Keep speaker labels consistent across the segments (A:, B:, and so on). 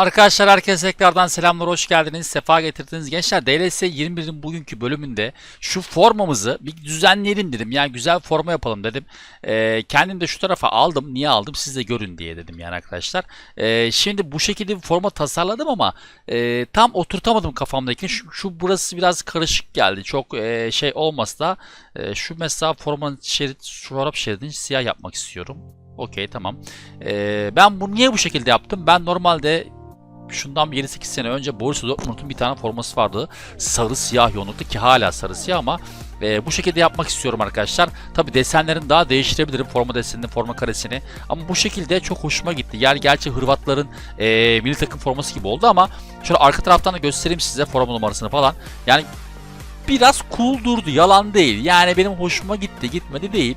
A: Arkadaşlar herkese tekrardan selamlar, hoş geldiniz, sefa getirdiniz. Gençler DLS 21'in bugünkü bölümünde şu formamızı bir düzenleyelim dedim. Yani güzel forma yapalım dedim. Ee, kendim de şu tarafa aldım. Niye aldım siz de görün diye dedim yani arkadaşlar. Ee, şimdi bu şekilde bir forma tasarladım ama e, tam oturtamadım kafamdaki. Şu, şu burası biraz karışık geldi. Çok e, şey olmasa da e, şu mesela formanın şerit, çorap şeridini siyah yapmak istiyorum. Okey tamam. Ee, ben bunu niye bu şekilde yaptım? Ben normalde şundan bir 7-8 sene önce Borussia Dortmund'un bir tane forması vardı. Sarı siyah yoğunlukta ki hala sarı siyah ama e, bu şekilde yapmak istiyorum arkadaşlar. Tabi desenlerin daha değiştirebilirim forma desenini, forma karesini. Ama bu şekilde çok hoşuma gitti. Yani gerçi Hırvatların e, milli takım forması gibi oldu ama şöyle arka taraftan da göstereyim size forma numarasını falan. Yani biraz cool durdu. Yalan değil. Yani benim hoşuma gitti. Gitmedi değil.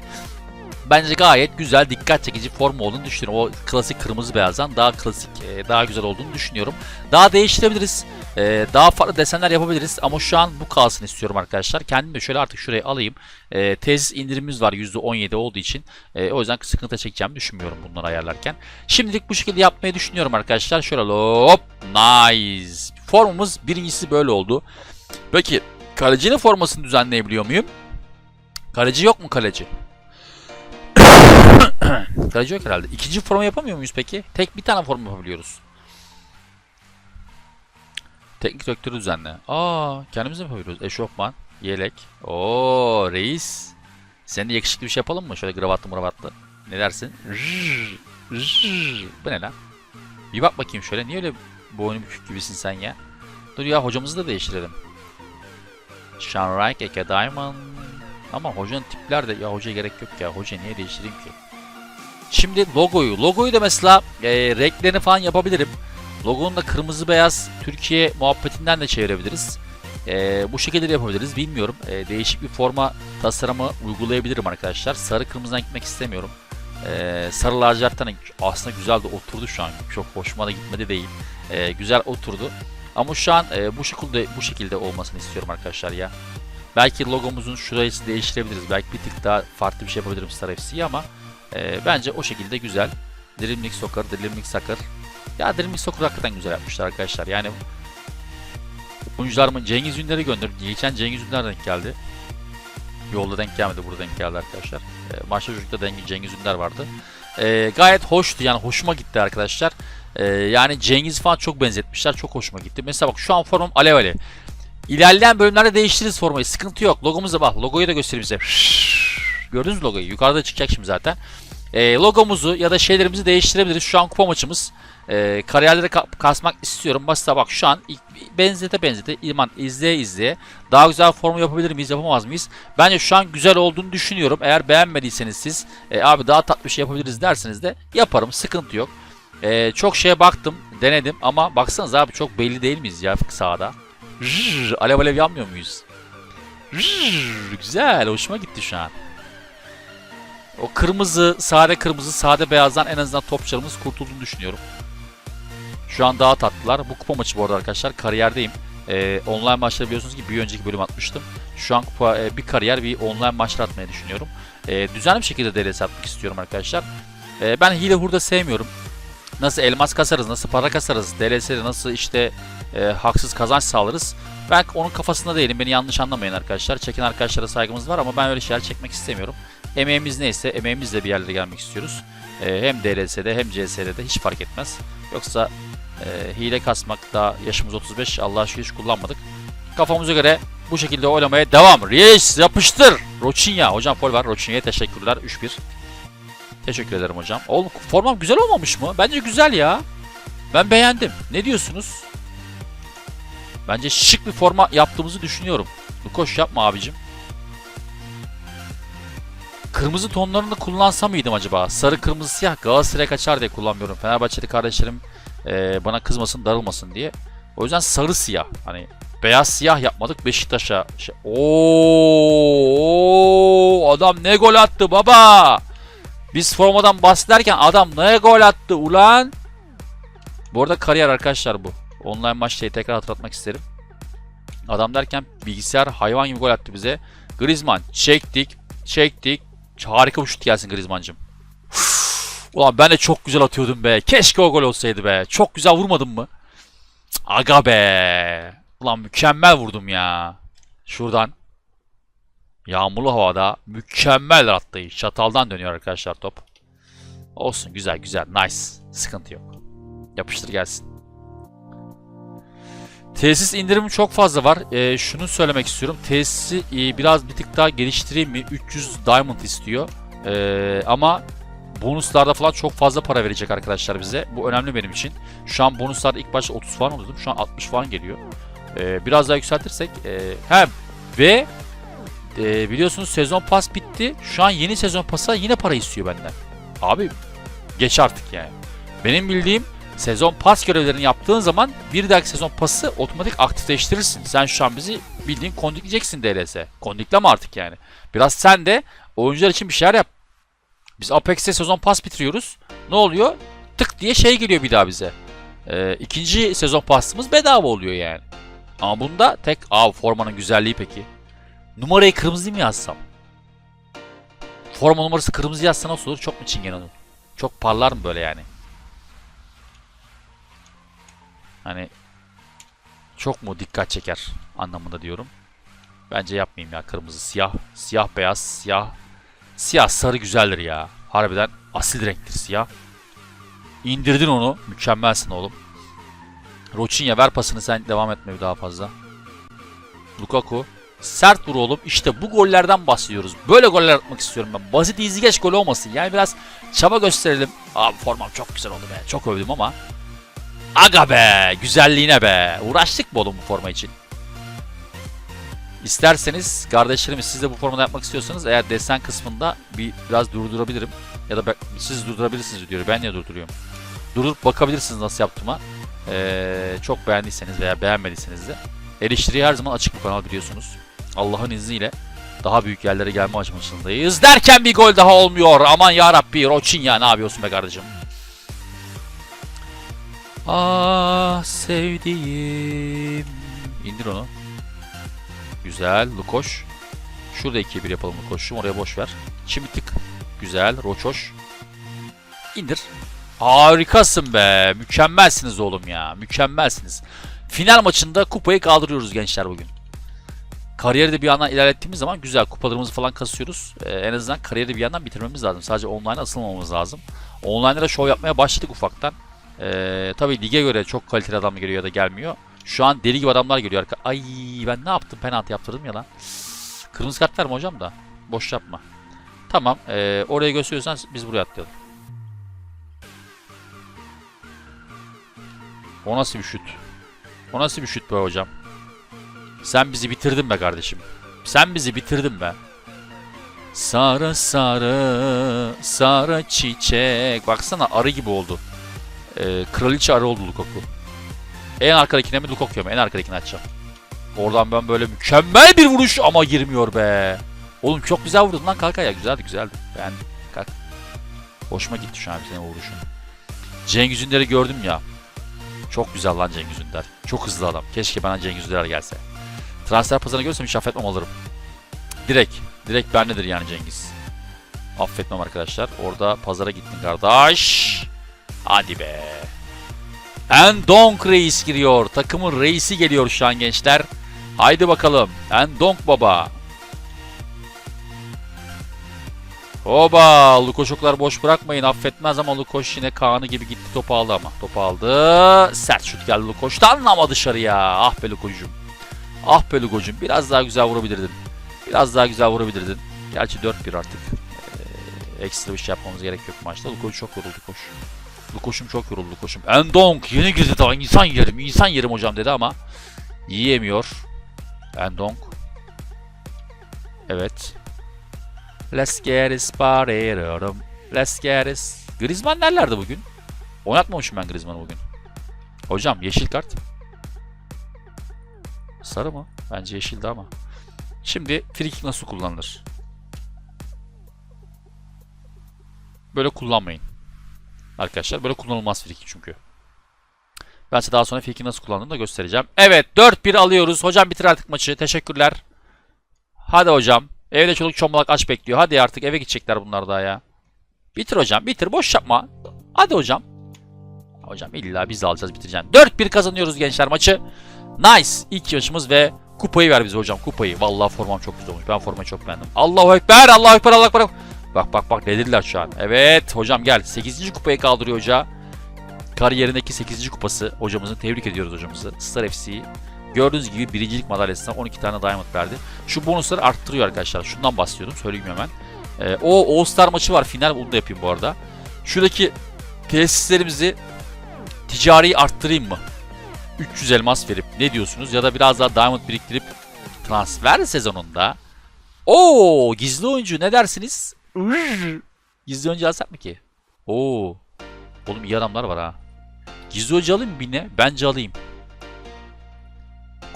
A: Bence gayet güzel, dikkat çekici forma olduğunu düşünüyorum. O klasik kırmızı beyazdan daha klasik, e, daha güzel olduğunu düşünüyorum. Daha değiştirebiliriz. e, Daha farklı desenler yapabiliriz ama şu an bu kalsın istiyorum arkadaşlar. Kendim de şöyle artık şuraya alayım. E, Tesis indirimimiz var %17 olduğu için. O yüzden sıkıntı çekeceğimi düşünmüyorum bunları ayarlarken. Şimdilik bu şekilde yapmayı düşünüyorum arkadaşlar. Şöyle hop, nice. Formumuz birincisi böyle oldu. Peki kalecinin formasını düzenleyebiliyor muyum? Kaleci yok mu kaleci? Kaleci yok herhalde. İkinci forma yapamıyor muyuz peki? Tek bir tane forma yapabiliyoruz. Teknik direktörü düzenle. Aa, kendimiz mi yapabiliyoruz? Eşofman, yelek. Oo, reis. Senin de yakışıklı bir şey yapalım mı? Şöyle gravatlı muravatlı. Ne dersin? Bu ne lan? Bir bak bakayım şöyle. Niye öyle boynu bükük gibisin sen ya? Dur ya hocamızı da değiştirelim. Sean Reich, Eke Diamond. Ama hocanın tipler de ya hocaya gerek yok ya. Hoca niye değiştireyim ki? Şimdi logoyu. Logoyu da mesela e, renklerini falan yapabilirim. Logonun da kırmızı beyaz Türkiye muhabbetinden de çevirebiliriz. E, bu şekilde de yapabiliriz. Bilmiyorum. E, değişik bir forma tasarımı uygulayabilirim arkadaşlar. Sarı kırmızıdan gitmek istemiyorum. E, sarı lacivertten aslında güzel de oturdu şu an. Çok hoşuma da gitmedi değil. E, güzel oturdu. Ama şu an e, bu şekilde bu şekilde olmasını istiyorum arkadaşlar ya. Belki logomuzun şurayı değiştirebiliriz. Belki bir tık daha farklı bir şey yapabilirim Star FC'yi ama e, bence o şekilde güzel. Dreamlink Soccer, Dreamlink Soccer. Ya Dreamlink Soccer hakikaten güzel yapmışlar arkadaşlar. Yani oyuncular mı Cengiz Ünder'i gönderdi. Geçen Cengiz Ünder denk geldi. Yolda denk gelmedi, burada denk geldi arkadaşlar. E, maçta çocukta denk Cengiz Ünder vardı. E, gayet hoştu yani hoşuma gitti arkadaşlar. E, yani Cengiz falan çok benzetmişler. Çok hoşuma gitti. Mesela bak şu an formum alev alev. İlerleyen bölümlerde değiştiririz formayı. Sıkıntı yok. Logomuza bak. Logoyu da göstereyim size. Gördünüz logoyu? Yukarıda çıkacak şimdi zaten. E, logomuzu ya da şeylerimizi değiştirebiliriz. Şu an kupa maçımız. E, kariyerlere ka- kasmak istiyorum. Mesela bak şu an benzete benzete iman izleye izleye daha güzel formu yapabilir miyiz yapamaz mıyız? Bence şu an güzel olduğunu düşünüyorum. Eğer beğenmediyseniz siz e, abi daha tatlı bir şey yapabiliriz derseniz de yaparım. Sıkıntı yok. E, çok şeye baktım, denedim ama baksanız abi çok belli değil miyiz ya sahada? Rrrr, alev alev yanmıyor muyuz? Rrrr, güzel, hoşuma gitti şu an. O kırmızı, sade kırmızı, sade beyazdan en azından topçularımız kurtulduğunu düşünüyorum. Şu an daha tatlılar. Bu kupa maçı bu arada arkadaşlar. Kariyerdeyim. Ee, online maçları biliyorsunuz ki bir önceki bölüm atmıştım. Şu an kupa, e, bir kariyer, bir online maçlar atmayı düşünüyorum. E, düzenli bir şekilde DLS atmak istiyorum arkadaşlar. E, ben hile hurda sevmiyorum. Nasıl elmas kasarız, nasıl para kasarız, DLS'de nasıl işte e, haksız kazanç sağlarız. Ben onun kafasında değilim. Beni yanlış anlamayın arkadaşlar. Çeken arkadaşlara saygımız var ama ben öyle şeyler çekmek istemiyorum. Emeğimiz neyse emeğimizle bir yerlere gelmek istiyoruz. E, hem DLS'de hem CS'de de hiç fark etmez. Yoksa e, hile kasmak daha yaşımız 35 Allah'a şükür hiç kullanmadık. Kafamıza göre bu şekilde oynamaya devam. Reis yapıştır. Roçinya. Hocam fol var. Roçinya'ya teşekkürler. 3-1. Teşekkür ederim hocam. Oğlum formam güzel olmamış mı? Bence güzel ya. Ben beğendim. Ne diyorsunuz? Bence şık bir forma yaptığımızı düşünüyorum. Lukoş yapma abicim. Kırmızı tonlarını kullansam mıydım acaba? Sarı, kırmızı, siyah Galatasaray'a kaçar diye kullanmıyorum. Fenerbahçeli kardeşlerim e, bana kızmasın, darılmasın diye. O yüzden sarı siyah. Hani beyaz siyah yapmadık Beşiktaş'a. Şey, Oo, adam ne gol attı baba. Biz formadan bahsederken adam ne gol attı ulan. Bu arada kariyer arkadaşlar bu. Online maçtayı tekrar hatırlatmak isterim. Adam derken bilgisayar hayvan gibi gol attı bize. Griezmann çektik, çektik. Harika bir şut gelsin Griezmann'cım. Ulan ben de çok güzel atıyordum be. Keşke o gol olsaydı be. Çok güzel vurmadım mı? Aga be. Ulan mükemmel vurdum ya. Şuradan. Yağmurlu havada mükemmel atlayış. Çataldan dönüyor arkadaşlar top. Olsun güzel güzel. Nice. Sıkıntı yok. Yapıştır gelsin. Tesis indirimi çok fazla var. Ee, şunu söylemek istiyorum. Tesisi e, biraz bir tık daha geliştireyim mi? 300 diamond istiyor. Ee, ama bonuslarda falan çok fazla para verecek arkadaşlar bize. Bu önemli benim için. Şu an bonuslarda ilk başta 30 falan oluyordum. Şu an 60 falan geliyor. Ee, biraz daha yükseltirsek. E, hem ve e, biliyorsunuz sezon pas bitti. Şu an yeni sezon pasa yine para istiyor benden. Abi geç artık yani. Benim bildiğim sezon pas görevlerini yaptığın zaman bir dahaki sezon pası otomatik aktifleştirirsin. Sen şu an bizi bildiğin kondikleyeceksin DLS. Kondikleme artık yani. Biraz sen de oyuncular için bir şeyler yap. Biz Apex'te sezon pas bitiriyoruz. Ne oluyor? Tık diye şey geliyor bir daha bize. Ee, ikinci sezon pasımız bedava oluyor yani. Ama bunda tek... Aa formanın güzelliği peki. Numarayı kırmızı mı yazsam? Forma numarası kırmızı yazsa nasıl olur? Çok mu çingen olur? Çok parlar mı böyle yani? Hani çok mu dikkat çeker anlamında diyorum. Bence yapmayayım ya kırmızı siyah siyah beyaz siyah siyah sarı güzeldir ya. Harbiden asil renktir siyah. İndirdin onu. Mükemmelsin oğlum. Roçinya ver pasını sen devam etme daha fazla. Lukaku. Sert vur oğlum. İşte bu gollerden bahsediyoruz. Böyle goller atmak istiyorum ben. Basit easy geç gol olmasın. Yani biraz çaba gösterelim. Abi formam çok güzel oldu be. Çok övdüm ama. Aga be. Güzelliğine be. Uğraştık mı oğlum bu forma için? İsterseniz kardeşlerimiz siz de bu formada yapmak istiyorsanız eğer desen kısmında bir biraz durdurabilirim. Ya da ben- siz durdurabilirsiniz diyor. Ben niye durduruyorum? Durdurup bakabilirsiniz nasıl yaptığıma. Ee, çok beğendiyseniz veya beğenmediyseniz de eleştiriye her zaman açık bu kanal biliyorsunuz. Allah'ın izniyle daha büyük yerlere gelme aşamasındayız. Derken bir gol daha olmuyor. Aman ya Rabbi Roçinya ne yapıyorsun be kardeşim? Ah sevdiğim. İndir onu. Güzel. Lukoş. Şurada 2'ye 1 yapalım Lukoş'um. Oraya boş ver. Çimitik. Güzel. Roçoş. İndir. Harikasın be. Mükemmelsiniz oğlum ya. Mükemmelsiniz. Final maçında kupayı kaldırıyoruz gençler bugün. Kariyeri de bir yandan ilerlettiğimiz zaman güzel kupalarımızı falan kasıyoruz. Ee, en azından kariyeri bir yandan bitirmemiz lazım. Sadece online asılmamamız lazım. Online'da da show yapmaya başladık ufaktan. Ee, tabii lige göre çok kaliteli adam geliyor ya da gelmiyor. Şu an deli gibi adamlar geliyor. arka- Ay ben ne yaptım? Penaltı yaptırdım ya lan. Kırmızı kart verme hocam da. Boş yapma. Tamam. ee, orayı gösteriyorsan biz buraya atlayalım. O nasıl bir şut? O nasıl bir şut be hocam? Sen bizi bitirdin be kardeşim. Sen bizi bitirdin be. Sarı sarı sarı çiçek. Baksana arı gibi oldu. Ee, kraliçe arı oldu Lukaku. En arkadakine mi Lukaku'ya mı? En arkadakini açacağım. Oradan ben böyle mükemmel bir vuruş ama girmiyor be. Oğlum çok güzel vurdun lan kanka ya. Güzeldi güzeldi. Beğendim. Kalk. Hoşuma gitti şu an senin vuruşun. Cengiz Ünder'i gördüm ya. Çok güzel lan Cengiz Ünder. Çok hızlı adam. Keşke bana Cengiz Ünder gelse. Transfer pazarını görürsem hiç affetmem alırım. Direkt. Direkt bendedir yani Cengiz. Affetmem arkadaşlar. Orada pazara gittin kardeş. Hadi be. Endonk reis giriyor. Takımın reisi geliyor şu an gençler. Haydi bakalım. Endonk baba. Oba! Lukoşuklar boş bırakmayın. Affetmez ama Lukoş yine Kaan'ı gibi gitti topu aldı ama. Topu aldı. Sert şut geldi Lukoş'tan ama dışarıya. Ah be Lukoş'um. Ah be Lukoş'um. Biraz daha güzel vurabilirdin. Biraz daha güzel vurabilirdin. Gerçi 4-1 artık. Ee, ekstra bir şey yapmamız gerek yok maçta. Lukoş çok yoruldu koş. Lukoş'um çok yoruldu Lukoş'um. Endonk yeni girdi daha insan yerim insan yerim hocam dedi ama yiyemiyor. Endonk. Evet. Let's get it started. Let's get it. Griezmann nerelerde bugün? Oynatmamışım ben Griezmann'ı bugün. Hocam yeşil kart. Sarı mı? Bence yeşildi ama. Şimdi free nasıl kullanılır? Böyle kullanmayın. Arkadaşlar böyle kullanılmaz free çünkü. Ben size daha sonra free nasıl kullandığını da göstereceğim. Evet 4-1 alıyoruz. Hocam bitir artık maçı. Teşekkürler. Hadi hocam. Evde çoluk çomalak aç bekliyor. Hadi artık eve gidecekler bunlar daha ya. Bitir hocam bitir boş yapma. Hadi hocam. Hocam illa biz de alacağız bitireceğim. 4-1 kazanıyoruz gençler maçı. Nice. İlk maçımız ve kupayı ver bize hocam kupayı. Vallahi formam çok güzel olmuş. Ben formayı çok beğendim. Allahu Ekber Allahu Ekber Allahu Ekber. Bak bak bak delirdiler şu an. Evet hocam gel. 8. kupayı kaldırıyor hoca. Kariyerindeki 8. kupası hocamızın. Tebrik ediyoruz hocamızı. Star FC'yi. Gördüğünüz gibi birincilik madalyasına 12 tane diamond verdi. Şu bonusları arttırıyor arkadaşlar. Şundan bahsediyordum. Söyleyeyim hemen. Ee, o All Star maçı var. Final bunu da yapayım bu arada. Şuradaki tesislerimizi ticari arttırayım mı? 300 elmas verip ne diyorsunuz? Ya da biraz daha diamond biriktirip transfer sezonunda Oo gizli oyuncu ne dersiniz? Gizli oyuncu alsak mı ki? Oo. Oğlum iyi adamlar var ha. Gizli oyuncu alayım mı birine? Bence alayım.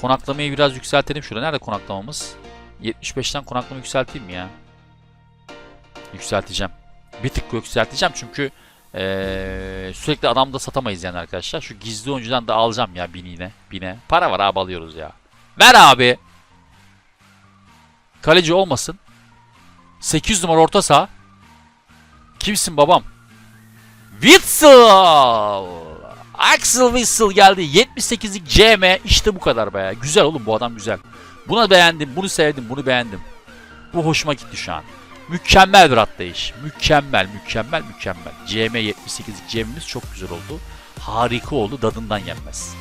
A: Konaklamayı biraz yükseltelim şurada. Nerede konaklamamız? 75'ten konaklama yükselteyim mi ya? Yükselteceğim. Bir tık yükselteceğim çünkü ee, sürekli adam da satamayız yani arkadaşlar. Şu gizli oyuncudan da alacağım ya biniğine. Bine. Para var abi alıyoruz ya. Ver abi. Kaleci olmasın. 8 numara orta saha. Kimsin babam? Witsel! Axel Witsel geldi. 78'lik CM. İşte bu kadar be. Güzel oğlum bu adam güzel. Buna beğendim, bunu sevdim, bunu beğendim. Bu hoşuma gitti şu an. Mükemmel bir atlayış. Mükemmel, mükemmel, mükemmel. CM 78'lik CM'miz çok güzel oldu. Harika oldu. Dadından yenmez.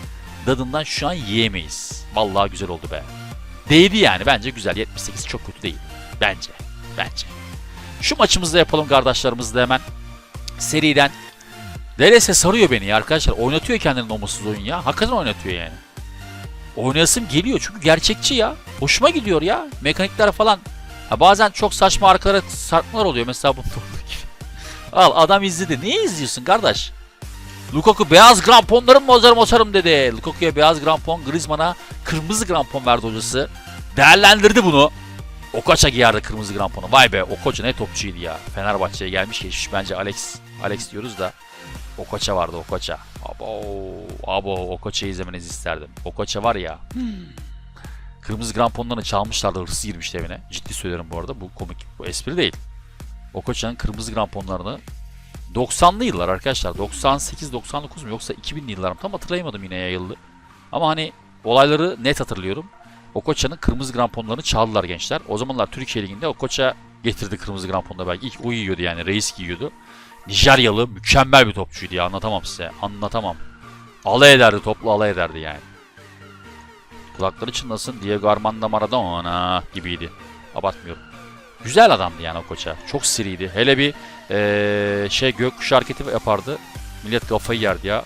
A: Dadından şu an yiyemeyiz. Vallahi güzel oldu be. Değdi yani. Bence güzel. 78 çok kötü değil. Bence. Bence. Şu maçımızı da yapalım kardeşlerimizle hemen. Seriden. DLS sarıyor beni ya arkadaşlar. Oynatıyor kendini olmasız oyun ya. Hakikaten oynatıyor yani. Oynayasım geliyor çünkü gerçekçi ya. Hoşuma gidiyor ya. Mekanikler falan. Ha bazen çok saçma arkalara sarkmalar oluyor. Mesela bunda olduğu gibi. Al adam izledi. Niye izliyorsun kardeş? Lukaku beyaz gramponlarım bozarım bozarım dedi. Lukaku'ya beyaz grampon, Griezmann'a kırmızı grampon verdi hocası. Değerlendirdi bunu. Okocha giyerdi kırmızı gramponu. Vay be Okocha ne topçuydu ya. Fenerbahçe'ye gelmiş geçmiş bence Alex. Alex diyoruz da. Okocha vardı Okocha. Abo, abo Okocha'yı izlemenizi isterdim. Okocha var ya. Kırmızı gramponlarını çalmışlardı hırsız girmişti evine. Ciddi söylüyorum bu arada bu komik bu espri değil. Okocha'nın kırmızı gramponlarını 90'lı yıllar arkadaşlar. 98-99 mu yoksa 2000'li yıllar mı? Tam hatırlayamadım yine yayıldı. Ama hani olayları net hatırlıyorum. Okocha'nın kırmızı gramponlarını çaldılar gençler. O zamanlar Türkiye Ligi'nde Okocha getirdi kırmızı gramponda belki. İlk o giyiyordu yani. Reis giyiyordu. Nijeryalı mükemmel bir topçuydu ya. Anlatamam size. Anlatamam. Alay ederdi. Topla alay ederdi yani. Kulakları çınlasın. Diego Armando Maradona gibiydi. Abartmıyorum. Güzel adamdı yani Okocha. Çok siriydi. Hele bir ee, şey gökkuşağı hareketi yapardı. Millet kafayı yerdi ya.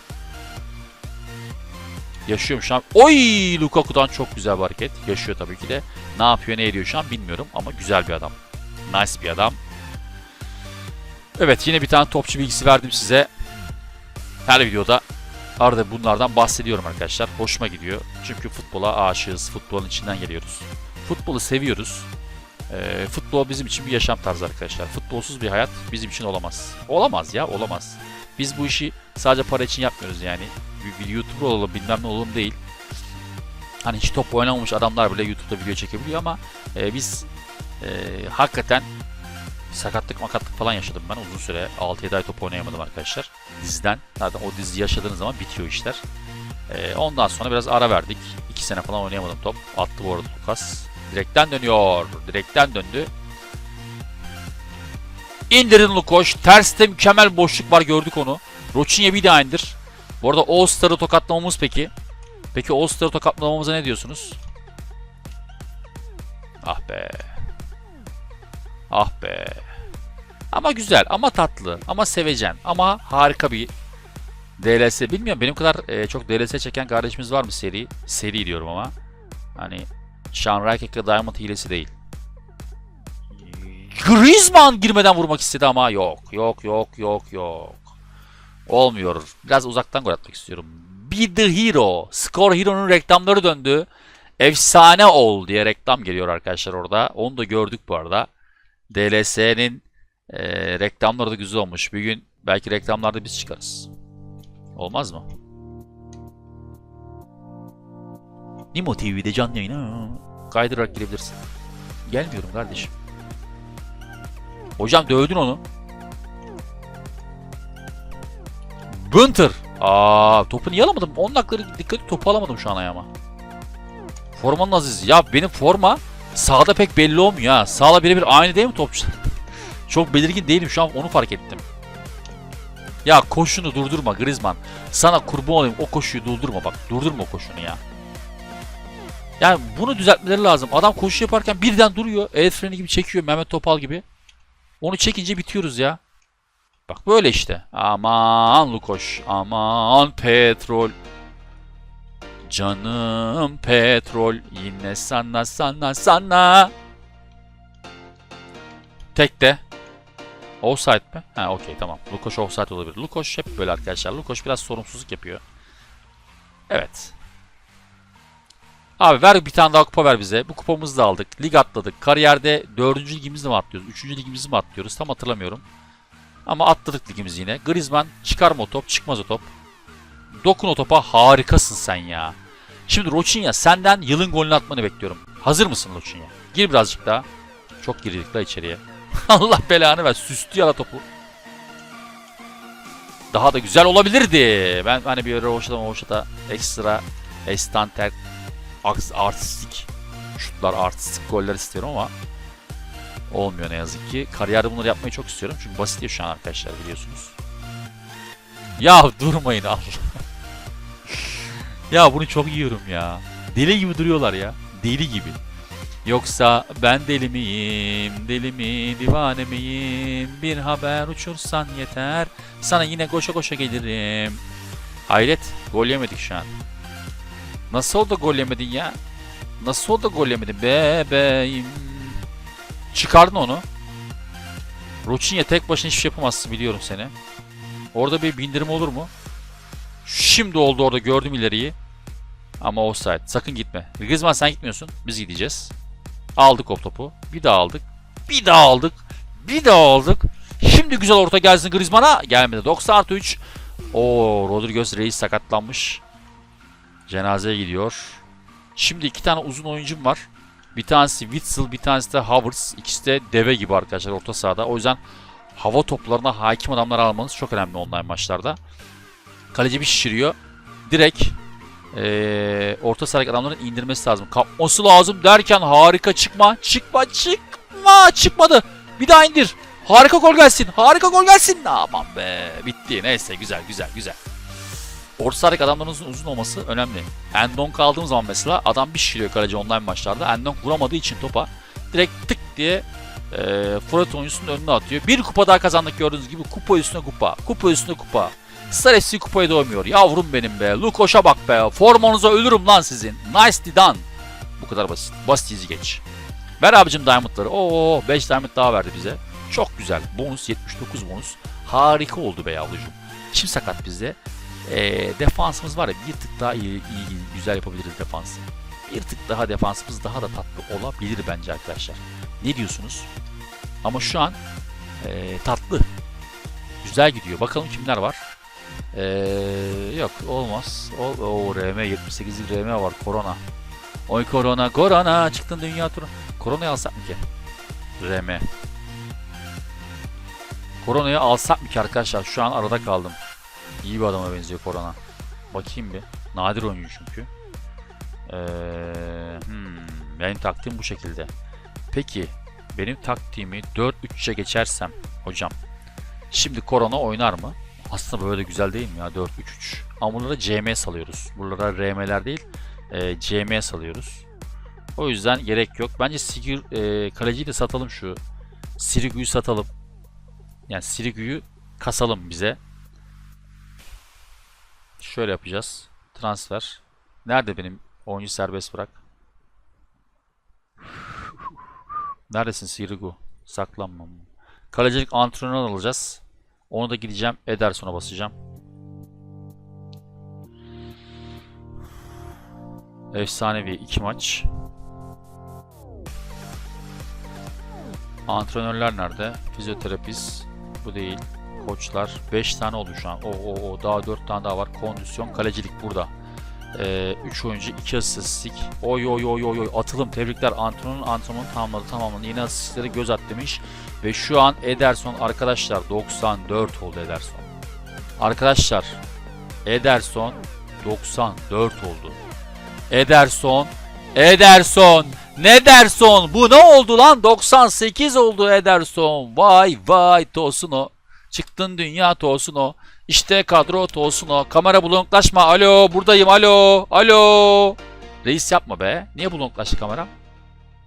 A: Yaşıyorum şu an. Oy Lukaku'dan çok güzel bir hareket. Yaşıyor tabii ki de. Ne yapıyor ne ediyor şu an bilmiyorum ama güzel bir adam. Nice bir adam. Evet yine bir tane topçu bilgisi verdim size. Her videoda arada bunlardan bahsediyorum arkadaşlar. Hoşuma gidiyor. Çünkü futbola aşığız. Futbolun içinden geliyoruz. Futbolu seviyoruz. E, futbol bizim için bir yaşam tarzı arkadaşlar. Futbolsuz bir hayat bizim için olamaz. Olamaz ya olamaz. Biz bu işi sadece para için yapmıyoruz yani. Bir, bir YouTuber olalım bilmem ne olalım değil. Hani hiç top oynamamış adamlar bile YouTube'da video çekebiliyor ama e, biz e, hakikaten sakatlık makatlık falan yaşadım ben uzun süre 6-7 ay top oynayamadım arkadaşlar diziden. Zaten o dizi yaşadığınız zaman bitiyor işler. E, ondan sonra biraz ara verdik. 2 sene falan oynayamadım top. Attı bu arada Lucas. Direkten dönüyor. Direkten döndü. İndirin Lukoş. Terste mükemmel boşluk var gördük onu. Roçinye bir daha indir. Bu arada All-Star'ı tokatlamamız peki. Peki All-Star'ı tokatlamamıza ne diyorsunuz? Ah be. Ah be. Ama güzel, ama tatlı, ama sevecen, ama harika bir DLS. Bilmiyorum benim kadar e, çok DLS çeken kardeşimiz var mı seri? Seri diyorum ama. Hani Sean Raikkonen Diamond hilesi değil. Griezmann girmeden vurmak istedi ama yok. Yok yok yok yok. Olmuyor. Biraz uzaktan gol atmak istiyorum. Be the Hero. Score Hero'nun reklamları döndü. Efsane ol diye reklam geliyor arkadaşlar orada. Onu da gördük bu arada. DLS'nin e, reklamları da güzel olmuş. Bir gün belki reklamlarda biz çıkarız. Olmaz mı? Nimo TV'de canlı yayına kaydırarak girebilirsin. Gelmiyorum kardeşim. Hocam dövdün onu. Bunter. Aa topu niye alamadım? 10 dakikalık dikkati topu alamadım şu an ayağıma. Formanın aziz. Ya benim forma sağda pek belli olmuyor ha. Sağla birebir aynı değil mi topçular? Çok belirgin değilim şu an onu fark ettim. Ya koşunu durdurma Griezmann. Sana kurban olayım o koşuyu durdurma bak. Durdurma o koşunu ya. Yani bunu düzeltmeleri lazım. Adam koşu yaparken birden duruyor. El freni gibi çekiyor Mehmet Topal gibi. Onu çekince bitiyoruz ya. Bak böyle işte. Aman Lukoş. Aman petrol. Canım petrol. Yine sana sana sana. Tek de. Offside mi? Ha okey tamam. Lukoş offside olabilir. Lukoş hep böyle arkadaşlar. Lukoş biraz sorumsuzluk yapıyor. Evet. Abi ver bir tane daha kupa ver bize. Bu kupamızı da aldık. Lig atladık. Kariyerde 4. ligimizi mi atlıyoruz? 3. ligimizi mi atlıyoruz? Tam hatırlamıyorum. Ama atladık ligimizi yine. Griezmann çıkarma o top. Çıkmaz o top. Dokun o topa. Harikasın sen ya. Şimdi Roçinya senden yılın golünü atmanı bekliyorum. Hazır mısın Roçinya? Gir birazcık daha. Çok girdik la içeriye. Allah belanı ver. Süstü yala topu. Daha da güzel olabilirdi. Ben hani bir roşata roşata ekstra estanter artistik şutlar, artistik goller istiyorum ama olmuyor ne yazık ki. Kariyerde bunları yapmayı çok istiyorum. Çünkü basit şu an arkadaşlar biliyorsunuz. Ya durmayın Allah. ya bunu çok yiyorum ya. Deli gibi duruyorlar ya. Deli gibi. Yoksa ben deli miyim, deli mi, divane miyim? Bir haber uçursan yeter. Sana yine koşa koşa gelirim. Hayret, gol yemedik şu an. Nasıl oldu gol yemedin ya? Nasıl oldu gol yemedin bebeğim? Çıkardın onu. Roçinya tek başına hiçbir şey yapamazsın biliyorum seni. Orada bir bindirim olur mu? Şimdi oldu orada gördüm ileriyi. Ama offside. Sakın gitme. Griezmann sen gitmiyorsun. Biz gideceğiz. Aldık o topu. Bir daha aldık. Bir daha aldık. Bir daha aldık. Şimdi güzel orta gelsin Griezmann'a. Gelmedi. 90 artı 3. Oo Rodriguez Reis sakatlanmış. Cenazeye gidiyor. Şimdi iki tane uzun oyuncum var. Bir tanesi Witzel, bir tanesi de Havertz. İkisi de deve gibi arkadaşlar orta sahada. O yüzden hava toplarına hakim adamlar almanız çok önemli online maçlarda. Kaleci bir şişiriyor. Direkt eee orta sahadaki adamların indirmesi lazım. Kapması lazım derken harika çıkma. Çıkma çıkma. Çıkmadı. Bir daha indir. Harika gol gelsin. Harika gol gelsin. Aman be. Bitti. Neyse güzel güzel güzel. Orta sahadaki adamların uzun, olması önemli. Endonk aldığım zaman mesela adam bir şişiriyor kaleci online maçlarda. Endonk vuramadığı için topa direkt tık diye e, Fırat oyuncusunun önüne atıyor. Bir kupa daha kazandık gördüğünüz gibi. Kupa üstüne kupa. Kupa üstüne kupa. Star FC kupayı doymuyor. Yavrum benim be. Lukoş'a bak be. Formanıza ölürüm lan sizin. Nice done. Bu kadar basit. Basit easy geç. Ver abicim diamondları. Oo 5 diamond daha verdi bize. Çok güzel. Bonus 79 bonus. Harika oldu be yavrucuğum. Kim sakat bizde? Ee, defansımız var ya bir tık daha iyi, iyi, güzel yapabiliriz defansı. Bir tık daha defansımız daha da tatlı olabilir bence arkadaşlar. Ne diyorsunuz? Ama şu an ee, tatlı. Güzel gidiyor. Bakalım kimler var. Ee, yok olmaz. O, o RM 78'lik RM var. Korona. Oy korona korona çıktın dünya turu. Koronayı alsak mı ki? RM. Koronayı alsak mı ki arkadaşlar? Şu an arada kaldım. İyi bir adama benziyor Korona. Bakayım bir. Nadir oyuncu çünkü. Ee, hmm, benim taktiğim bu şekilde. Peki benim taktiğimi 4-3'e geçersem hocam. Şimdi Korona oynar mı? Aslında böyle güzel değil mi ya 4-3-3. Ama bunlara CM salıyoruz. Buralara RM'ler değil e, CM salıyoruz. O yüzden gerek yok. Bence Sigir, e, kaleciyi de satalım şu. Sirigu'yu satalım. Yani Sirigu'yu kasalım bize. Şöyle yapacağız. Transfer. Nerede benim oyuncu serbest bırak? Neredesin Sirigu? Saklanmam. Kalecilik antrenör alacağız. Onu da gideceğim. Ederson'a basacağım. Efsanevi iki maç. Antrenörler nerede? Fizyoterapist. Bu değil. Koçlar. 5 tane oldu şu an. O, o, o. Daha 4 tane daha var. Kondisyon. Kalecilik burada. 3 oyuncu 2 asistlik. Oy oy oy oy oy. Atılım. Tebrikler. Antrenörün antrenmanı tamamladı. Tamamladı. Yine asistlere göz at demiş. Ve şu an Ederson arkadaşlar 94 oldu Ederson. Arkadaşlar Ederson 94 oldu. Ederson Ederson ne derson? Bu ne oldu lan? 98 oldu Ederson. Vay vay Tosun o. Çıktın dünya Tosun o. İşte kadro Tosun o. Kamera bulanıklaşma. Alo buradayım alo. Alo. Reis yapma be. Niye bulanıklaştı kamera?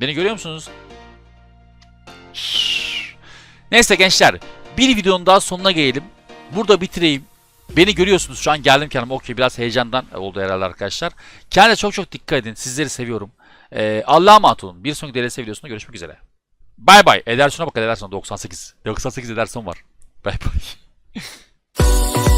A: Beni görüyor musunuz? Neyse gençler. Bir videonun daha sonuna gelelim. Burada bitireyim. Beni görüyorsunuz şu an geldim kendime. Okey biraz heyecandan oldu herhalde arkadaşlar. Kendinize çok çok dikkat edin. Sizleri seviyorum. Ee, Allah'a emanet olun. Bir sonraki DLC videosunda görüşmek üzere. Bay bay. Ederson'a bak Ederson 98. 98 Ederson var. Bay bay.